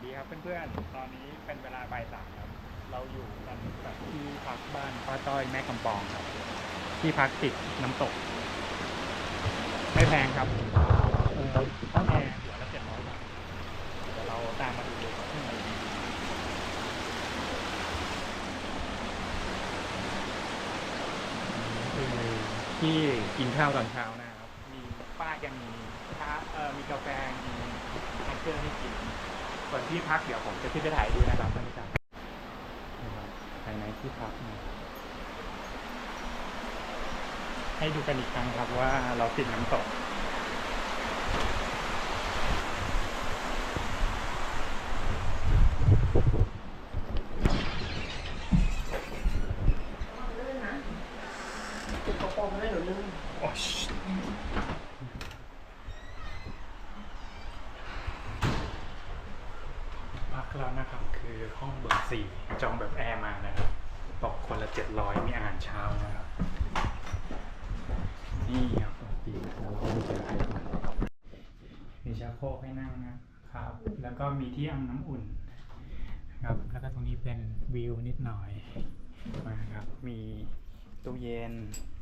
สดีครับเพื่อนๆ ตอนนี้เป็นเวลาบ่ายสามครับ เราอยู่กันกับที่พักบ้านป้าต้อยแม่กำปองครับ ที่พักติดน้ำตก ไม่แพงครับต้องแอร์หัวละเจ็ดร้อยบาทเดี๋ยวเราตามมาดูเลยข้างในที่กินข้าวตอนเช้านะครับ มีป้ายังมีชาเอ่อมีกาแฟมีแฮมเกอร์ให้กิน ส่วนที่พักเดี๋ยวผมจะขึ้นไปถ่ายดูนะครับบรรยากาศนะครับภายในที่พักนะให้ดูกันอีกครั้งครับว่าเราติดน้ำตกจุดกระโปรงไม่หนูลืมโอ้ยพักแล้วนะ คือห้องเบอร์สี่จองแบบแอร์มานะครับตกคนละเจ็ดร้อยมีอาหารเช้านะครับ นี่ครับปีแล้วเราก็จะให้มีชักโครกให้นั่งนะครับ แล้วก็มีที่อ่างน้ำอุ่นนะครับ แล้วก็ตรงนี้เป็นวิวนิดหน่อยนะครับ มีตู้เย็น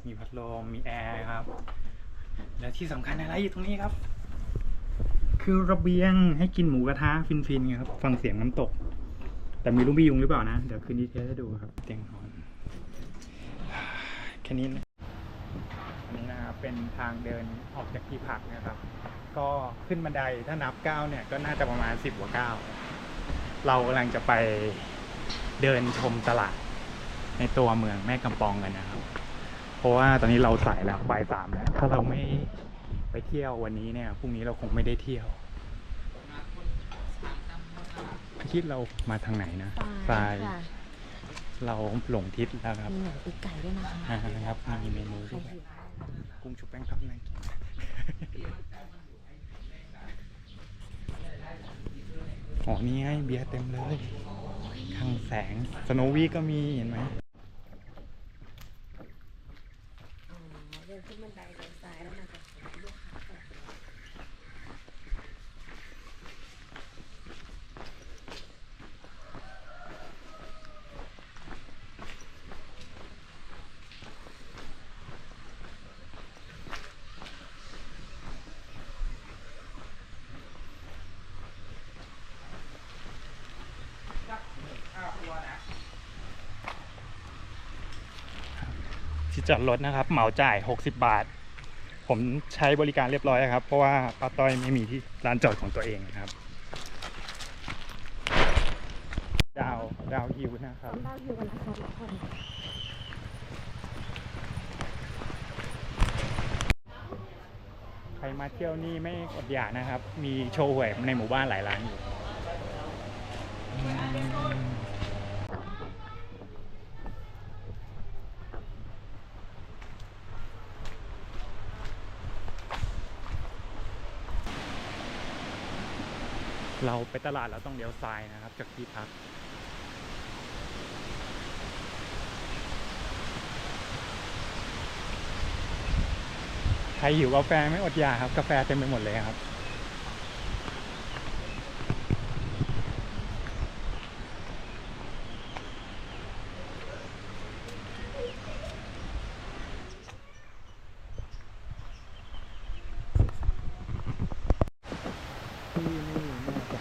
มีพัดลม มีแอร์ครับ และที่สำคัญอะไรอยู่ตรงนี้ครับ คือระเบียงให้กินหมูกระทะฟินๆครับ ฟังเสียงน้ำตก แต่มีลูกมียุงหรือเปล่านะ เดี๋ยวคืนนี้เทสให้ดูครับ เตียงนอน แค่นี้นะนนี้นะครับเป็นทางเดินออกจากที่พักนะครับ ก็ขึ้นบันไดถ้านับก้าวเนี่ยก็น่าจะประมาณสิบกว่าก้าวเรากำลังจะไปเดินชมตลาด ในตัวเมืองแม่กำปองกันนะครับ เพราะว่าตอนนี้เราสายแล้วบ่ายสามแล้ว ถ้าเราไม่ไปเที่ยววันนี้เนี่ยพรุ่งนี้เราคงไม่ได้เที่ยว คิดเรามาทางไหนนะทรายค่ะเราหลงทิศแล้วครับมีหนังปีกไก่ด้วยนะคะอ่านะครับมีเมนูใครด้วยหิวกุ้งชุบแป้งทอดน่ากินอ๋อนี่ไงเบียร์เต็มเลยข้างแสงสโนวี่ก็มีเห็นไหม อ๋อเดินขึ้นบันไดเดินซ้ายแล้วมันจะลูกค้าก่อน ที่จอดรถนะครับ เหมาจ่าย 60 บาท ผมใช้บริการเรียบร้อยแล้วครับ เพราะว่าป้าต้อยไม่มีที่ร้านจอดของตัวเองนะครับ ดาวดาวฮิวนะครับดาวฮิวนะคะทุกคนใครมาเที่ยวนี่ไม่อดอยากนะครับ มีโชว์หวยในหมู่บ้านหลายร้านอยู่ เราไปตลาดเราต้องเลี้ยวซ้ายนะครับ จากที่พัก ใครหิวกาแฟไม่อดอยากครับ กาแฟเต็มไปหมดเลยครับ ที่นี่น่าจะ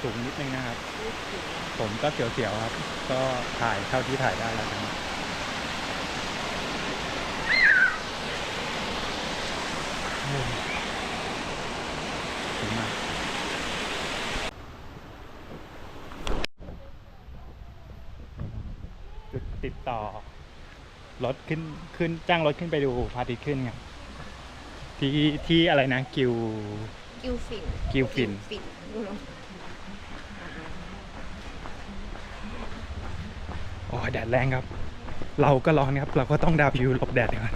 สูงนิดนึงนะครับ ผมก็ เสียวๆครับ ก็ถ่ายเท่าที่ถ่ายได้แล้วกันโอ้ยสูงมากจุดติดต่อ รถขึ้นขึ้นจ้างรถขึ้นไปดูพระอาทิตย์ขึ้นครับที่ที่อะไรนะ กิวกิวฟินกิวฟิน ฟินดูเน อะโอ้ยแดดแรงครับ เราก็ร้อนครับ เราก็ต้องดาวยูหลบแดดก่อน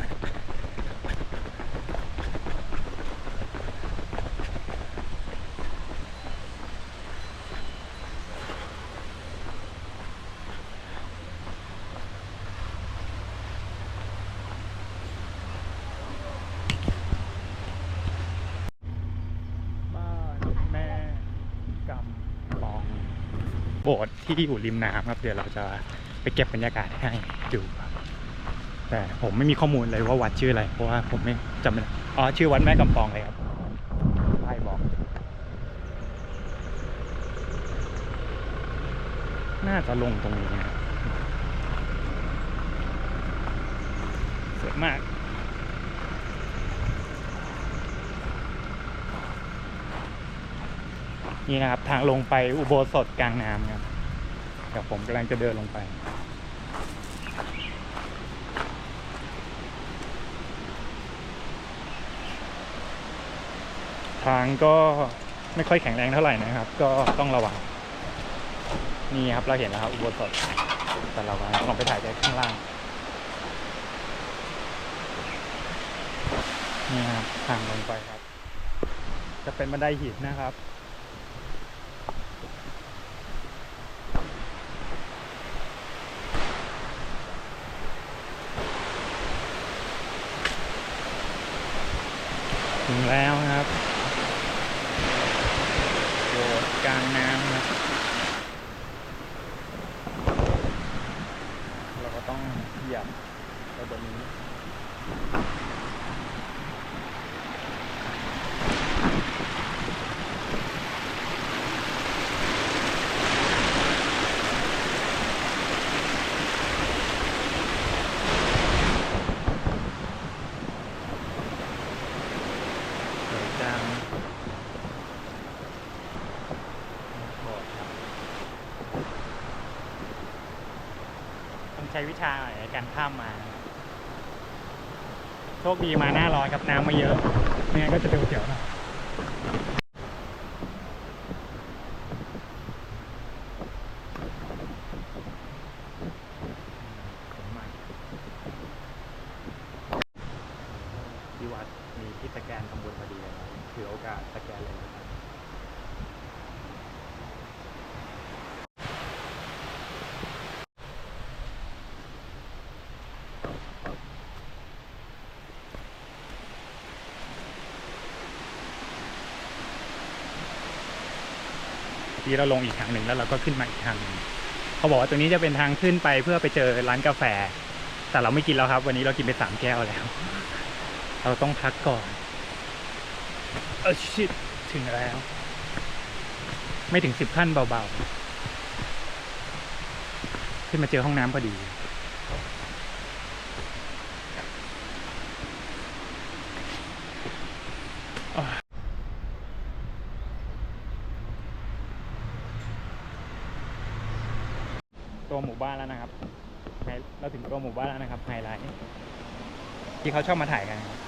บ้านแม่โบสถ์ที่อยู่ริมน้ำครับ เดี๋ยวเราจะ เก็บบรรยากาศให้ดูแต่ผมไม่มีข้อมูลเลยว่าวัดชื่ออะไร เพราะว่าผมไม่จำไม่ได้อ๋อชื่อวัดแม่กำปองเลยครับป้ายบอก น่าจะลงตรงนี้นะครับสวยมากนี่นะครับ ทางลงไปอุโบสถกลางน้ำครับเดี๋ยวผมกำลังจะเดินลงไป ทางก็ไม่ค่อยแข็งแรงเท่าไหร่นะครับ ก็ต้องระวังนี่ครับเราเห็นแล้วครับอุโบสถแต่เรากำลังลองไปถ่ายจากข้างล่างนี่ครับทางลงไปครับ จะเป็นบันไดหินนะครับถึงแล้วนะครับสถ์ก ลางน้ำนะครับเราก็ต้องเหยียบไปบนนี้ สวยจังโบสถ์ครับต้องใช้วิชาในการข้ามมา โชคดีมาหน้าร้อนครับน้ำมาเยอะไม่งั้นก็จะเดือดเดือดวยมาก ที่วัดมีที่สแกนตำบลพอดีเลยนะถือโอกาสสแกนเลยนะครับี้เราลงอีกทางหนึ่งแล้วเราก็ขึ้นมาอีกทางหนึ่งเขาบอกว่าตรงนี้จะเป็นทางขึ้นไปเพื่อไปเจอร้านกาแฟ แต่เราไม่กินแล้วครับ วันนี้เรากินไปสามแก้วแล้ว เราต้องพักก่อนเออชิดถึงแล้ว ไม่ถึงสิบขั้นเบาๆ ขึ้นมาเจอห้องน้ำพอดี มู่บ้านแล้วนะครับเราถึงตัวหมู่บ้านแล้วนะครับไฮไลท์ที่เขาชอบมาถ่ายกันครับ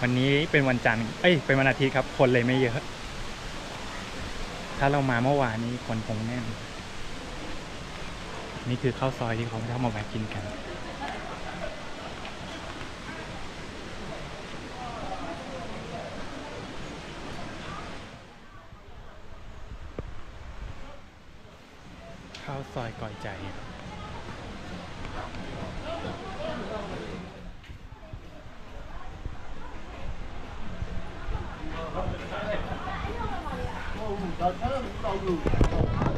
วันนี้เป็นวันจันทร์เอ้ยเป็นวันอาทิตย์ครับ คนเลยไม่เยอะ ถ้าเรามาเมื่อวานนี้คนคงแน่น นี่คือข้าวซอยที่เขาชอบมาแวะกินกัน ข้าวซอยก่อยใจครับ เป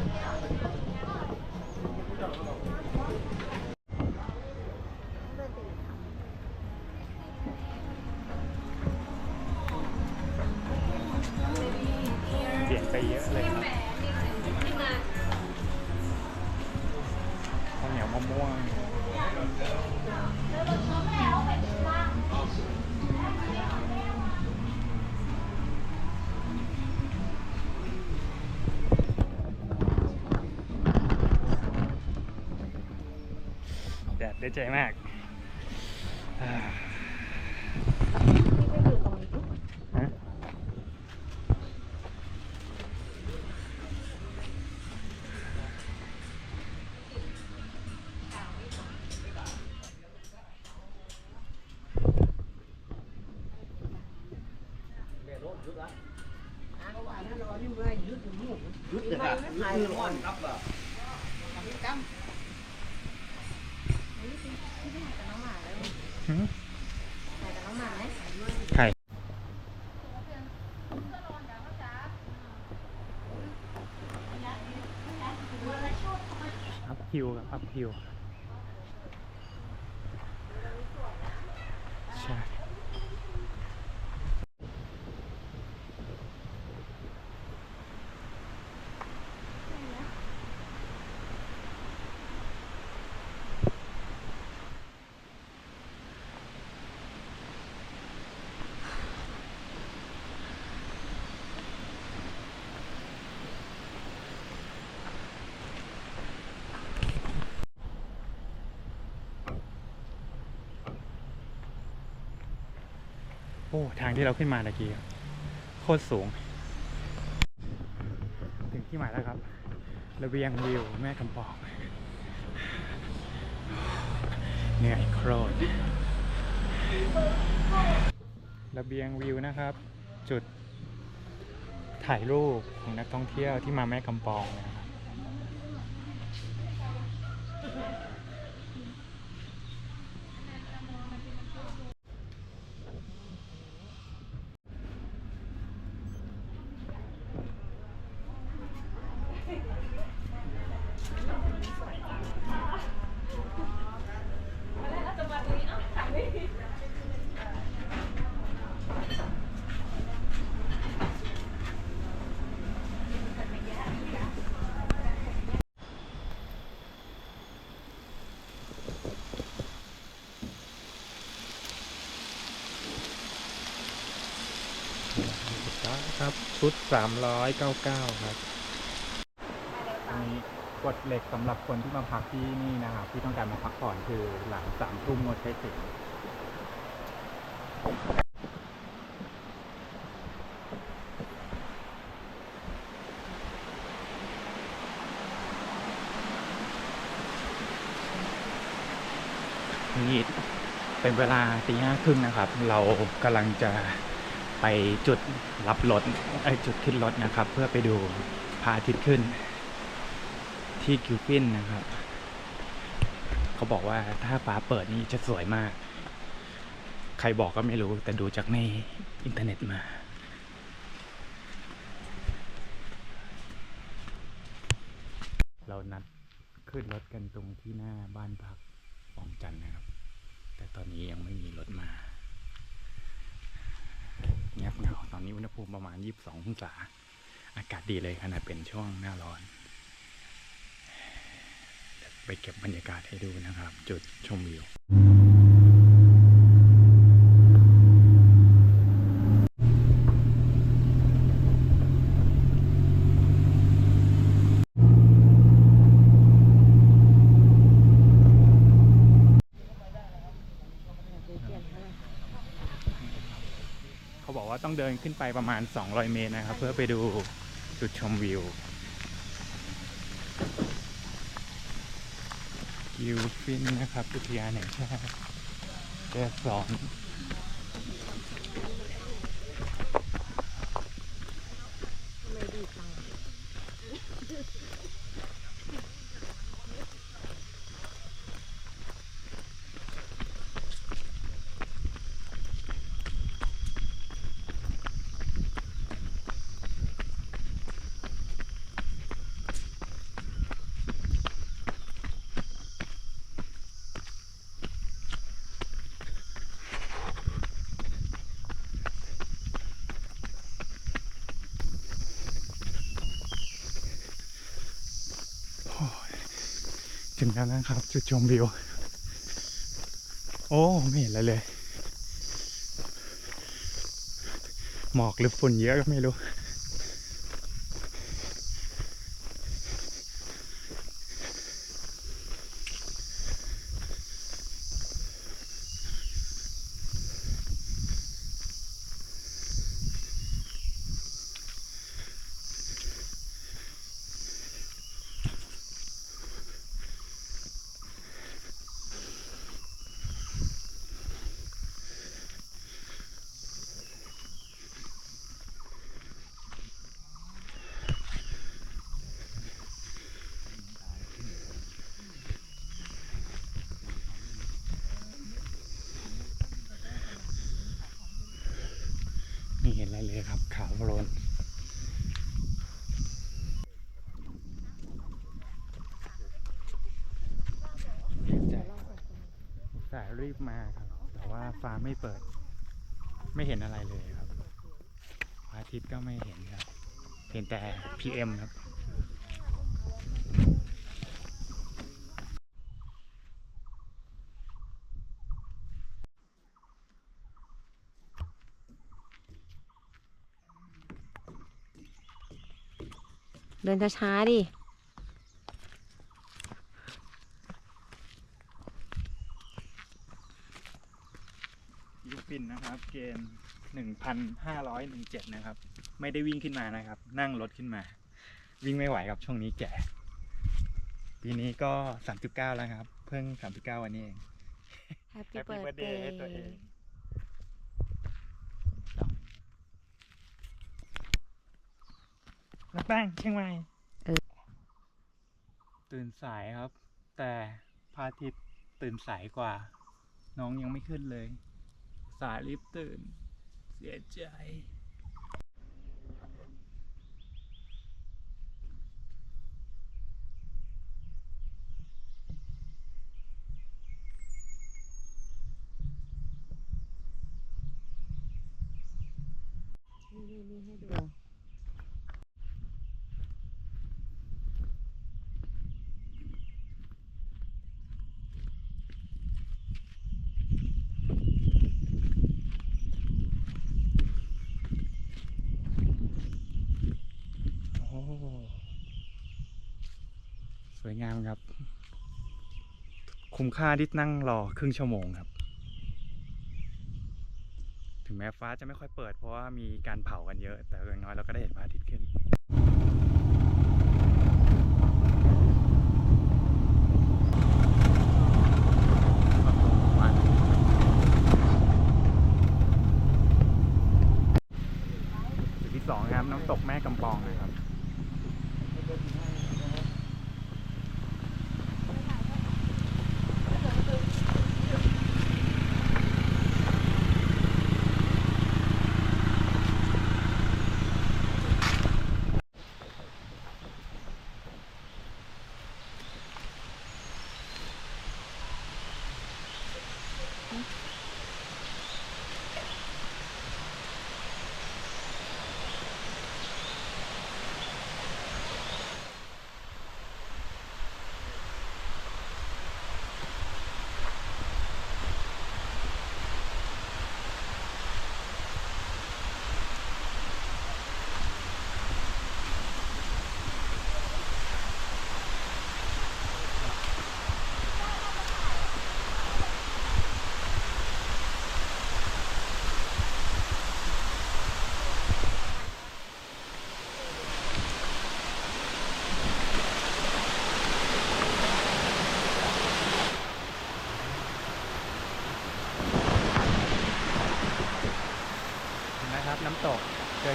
แดดได้ใจมากอ่าฮะหืมใคร ฮิลกับอัพฮิลใช่ โอ้ทางที่เราขึ้นมาตะกี้โคตรสูง ถึงที่หมายแล้วครับ ระเบียงวิวแม่กำปองเหนื่อยโครนระเบียงวิวนะครับ จุดถ่ายรูปของนักท่องเที่ยวที่มาแม่กำปองนะครับ ครับ ชุด 399 ครับอันนี้กฎเหล็กสำหรับคนที่มาพักที่นี่นะครับที่ต้องการมาพักผ่อนคือหลังสามทุ่มงดใช้เสียงนี่เป็นเวลาตีห้าครึ่งนะครับ เรากำลังจะ ไปจุดรับรถไอจุดขึ้นรถนะครับ เพื่อไปดูพระอาทิตย์ขึ้น ที่กิวฟินนะครับ เขาบอกว่าถ้าฟ้าเปิดนี่จะสวยมาก ใครบอกก็ไม่รู้แต่ดูจากในอินเทอร์เน็ตมาเรานัดขึ้นรถกันตรงที่หน้าบ้านพักปองจันนะครับ แต่ตอนนี้ยังไม่มีรถมา เงียบเหงา ตอนนี้อุณหภูมิประมาณ 22องศา อากาศดีเลยขนาดเป็นช่วงหน้าร้อน ไปเก็บบรรยากาศให้ดูนะครับ จุดชมวิว เดินขึ้นไปประมาณ 200 เมตรนะครับ เพื่อไปดูจุดชมวิวกิวฟินนะครับอุทยานแห่งชาติแกสอน ถึงแล้วนะครับ จุดชมวิว โอ้ไม่เห็นอะไรเลย หมอกหรือฝุ่นเยอะก็ไม่รู้ ไม่เห็นอะไรเลยครับ ขาวโพลน รีบมาครับ แต่ว่าฟ้าไม่เปิด ไม่เห็นอะไรเลยครับพระอาทิตย์ก็ไม่เห็นครับ เห็นแต่ PM ครับเดินช้าๆดิ ฟินนะครับ เกณฑ์หนึ่งพันห้าร้อยหนึ่งเจ็ดนะครับ ไม่ได้วิ่งขึ้นมานะครับ นั่งรถขึ้นมา วิ่งไม่ไหวครับช่วงนี้แก่ ปีนี้ก็สามสิบเก้าแล้วครับ เพิ่งสามสิบเก้าวันนี้เอง Happy Happy birthday ให้ตัวเองนักแป้งเชียงใหม่เออตื่นสายครับ แต่พระอาทิตย์ตื่นสายกว่า น้องยังไม่ขึ้นเลย สายรีบตื่น เสียใจ นี่นี่นี่ให้ดู โอ้ส วยงามครับ คุ้มค่าที่นั่งรอครึ่งชั่วโมงครับ ถึงแม้ฟ้าจะไม่ค่อยเปิดเพราะว่ามีการเผากันเยอะ แต่อย่างน้อยเราก็ได้เห็นพระอาทิตย์ขึ้นจุดที่สองครับน้ำตกแม่กำปองนะครับ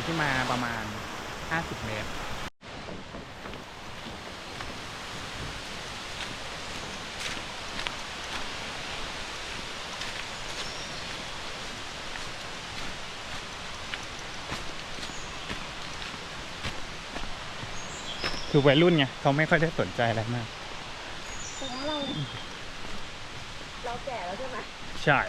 เดินขึ้นมาประมาณ 50 เมตร คือวัยรุ่นไงเขาไม่ค่อยได้สนใจอะไรมากแต่ว่าเราเราแก่แล้วใช่ไหม ใช่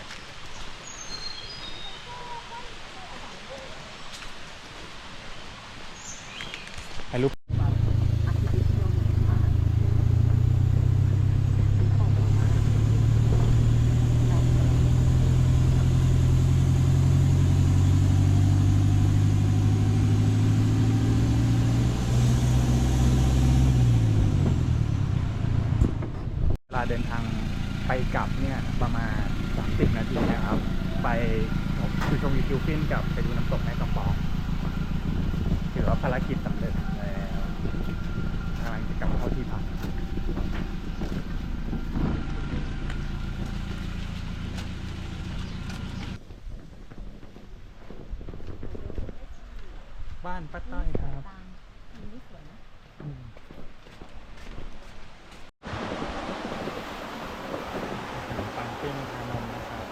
ถ่ายรูปเวลาเดินทางไปกลับเนี่ย ประมาณ 30 นาทีนะครับ ไปคือชมวิวทิวฟินกับไปดูน้ำตกแม่กำปองถือว่าภารกิจสำเร็จแล้วกำลังจะกลับเข้าที่พักบ้านป้าต้อยครับมันไม่สวยนะขนมปังปิ้งทานมนะครับ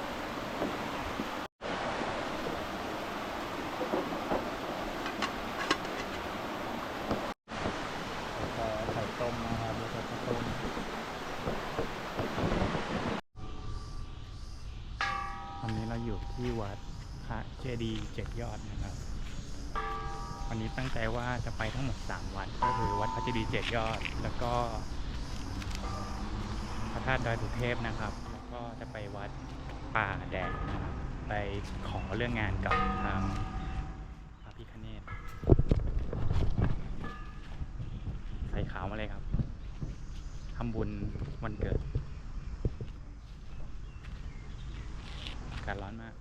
แล้วก็ไข่ต้มนะครับแล้วก็ข้าวต้มที่วัดพระเจดีย์เจ็ดยอดนะ วันนี้ตั้งใจว่าจะไปทั้งหมด 3 วัน ก็คือวัดพระเจดีย์เจ็ดยอด แล้วก็พระธาตุดอยสุเทพนะครับ แล้วก็จะไปวัดป่าแดดนะครับ ไปขอเรื่องงานกับทางพระพิคเนตใส่ขาวมาเลยครับทำบุญวันเกิด อากาศร้อนมาก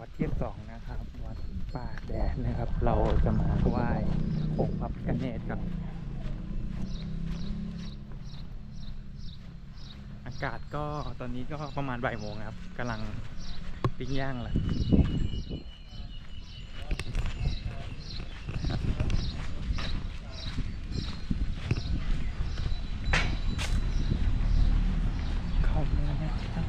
วัดเทียบสอง นะครับ วัดป่าแดดนะครับ เราจะมาไหว้องค์พระพิฆเนศครับอากาศก็ตอนนี้ก็ประมาณบ่ายโมงครับกำลังปิ้งย่างแหละเข้ามานะครับ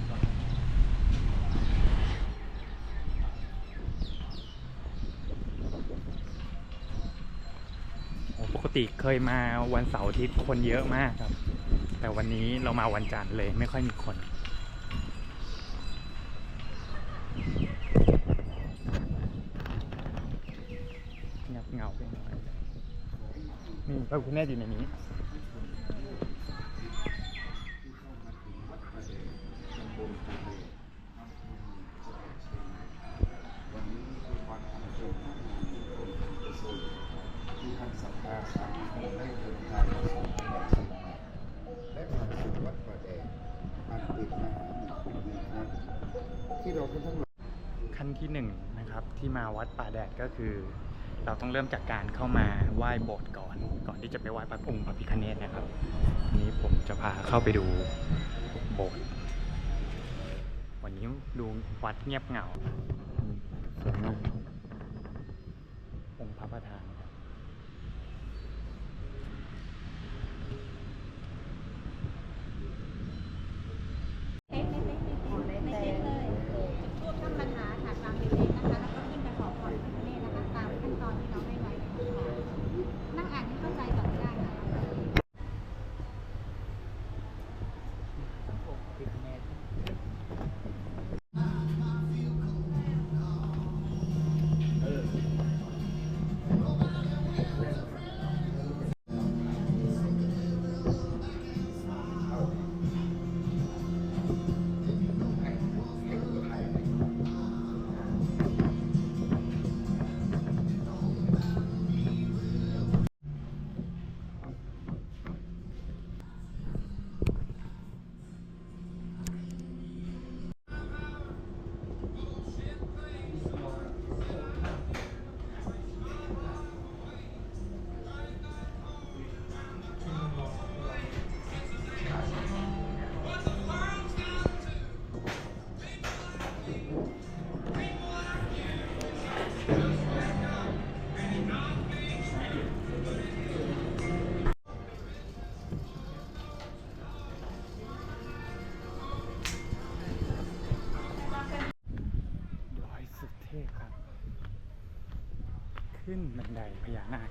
โอ้ปก ติเคยมาวันเสาร์อาทิตย์คนเยอะมากครับ แต่วันนี้เรามาวันจันทร์เลยไม่ค่อยมีคนเงียบเหงาไปหน่อยนี่พระคุณแม่อยู่ในนี้วัน ที่มาวัดป่าแดดก็คือ เราต้องเริ่มจากการเข้ามาไหว้โบสถ์ก่อน ก่อนที่จะไปไหว้พระองค์พระพิฆเนศนะครับวันนี้ผมจะพาเข้าไปดูโบสถ์วันนี้ดูวัดเงียบเหงา ขึ้นบันไดพญานาค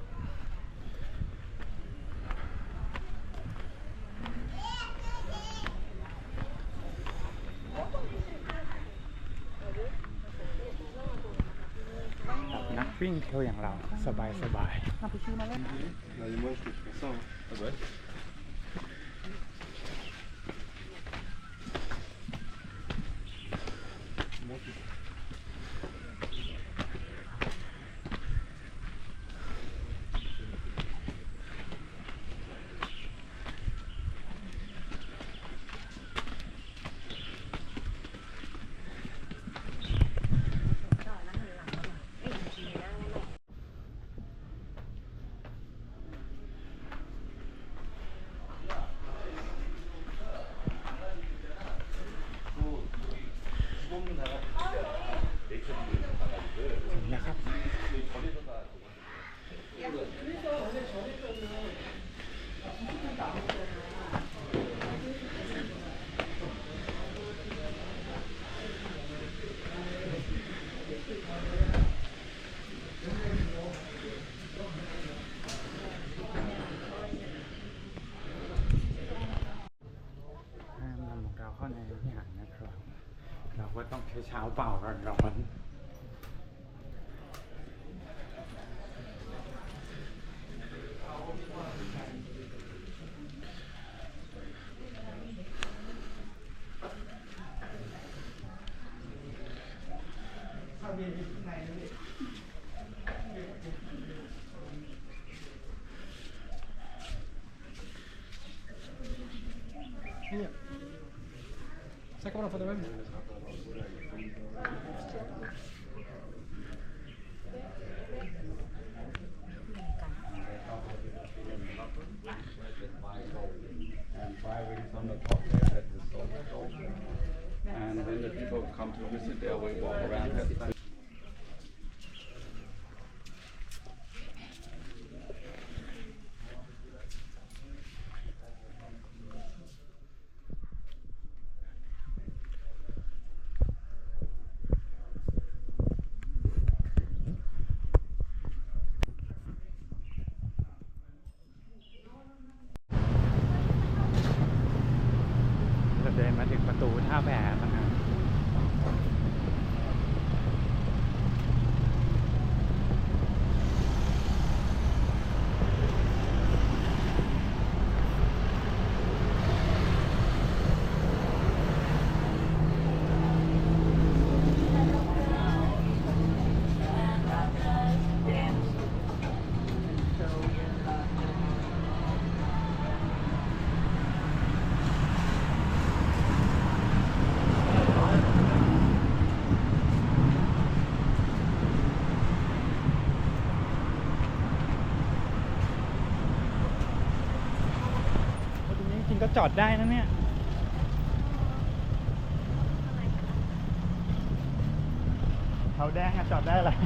นักวิ่งเทรลอย่างเราสบายสบายด ใช้เช้าเปล่า visit, they always walk around จอดได้นะเนี่ยเขาแดงอะจอดได้เลย